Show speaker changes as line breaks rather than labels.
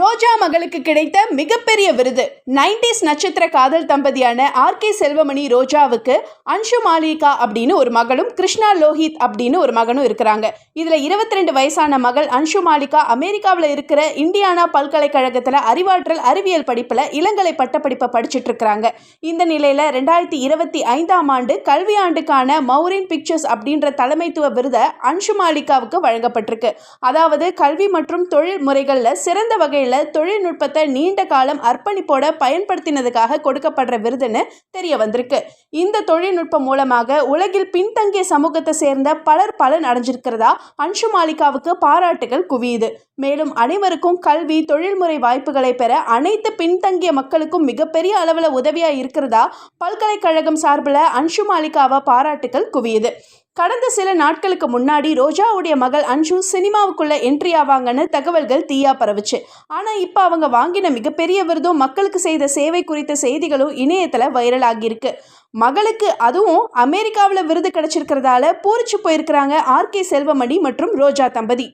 ரோஜா மகளுக்கு கிடைத்த மிகப்பெரிய விருது. நைன்டிஸ் நட்சத்திர காதல் தம்பதியான ஆர் கே செல்வமணி ரோஜாவுக்கு அன்ஷு மாலிகா அப்படின்னு ஒரு மகளும் கிருஷ்ணா லோஹித் அப்படின்னு ஒரு மகனும் இருக்கிறாங்க. இதில் இருபத்தி ரெண்டு வயசான மகள் அன்ஷு மாலிகா அமெரிக்காவில் இருக்கிற இந்தியானா பல்கலைக்கழகத்தில் அறிவாற்றல் அறிவியல் படிப்பில் இளங்கலை பட்டப்படிப்பை படிச்சுட்டு இருக்கிறாங்க. இந்த நிலையில் ரெண்டாயிரத்தி இருபத்தி ஐந்தாம் ஆண்டு கல்வி ஆண்டுக்கான மௌரின் பிக்சர்ஸ் அப்படின்ற தலைமைத்துவ விருதை அன்ஷு மாலிகாவுக்கு வழங்கப்பட்டிருக்கு. அதாவது கல்வி மற்றும் தொழில் முறைகளில் சிறந்த வகையில் தொழில்நுட்பத்தை நீண்ட காலம் அர்ப்பணிப்போட பயன்படுத்தினதுக்காக கொடுக்கப்படுற விருதுன்னு தெரிய வந்திருக்கு. இந்த தொழில்நுட்பம் மூலமாக உலகில் பின்தங்கிய சமூகத்தை சேர்ந்த பலர் பலன் அடைஞ்சிருக்கிறதா அன்ஷு மாலிகாவுக்கு பாராட்டுகள் குவியுது. மேலும் அனைவருக்கும் கல்வி தொழில்முறை வாய்ப்புகளை பெற அனைத்து பின்தங்கிய மக்களுக்கும் மிகப்பெரிய அளவில் உதவியாக இருக்கிறதா பல்கலைக்கழகம் சார்பில் அன்ஷு மாலிகாவை பாராட்டுகள் குவியுது. கடந்த சில நாட்களுக்கு முன்னாடி ரோஜாவுடைய மகள் அன்ஷு சினிமாவுக்குள்ள என்ட்ரி ஆவாங்கன்னு தகவல்கள் தீயா பரவுச்சு. ஆனால் இப்போ அவங்க வாங்கின மிகப்பெரிய விருதும் மக்களுக்கு செய்த சேவை குறித்த செய்திகளும் இணையத்தில் வைரல் ஆகியிருக்கு மகளுக்கு அதுவும் அமெரிக்காவில் விருது கிடைச்சிருக்கிறதால பூரிச்சு போயிருக்கிறாங்க ஆர்கே செல்வமணி மற்றும் ரோஜா தம்பதி.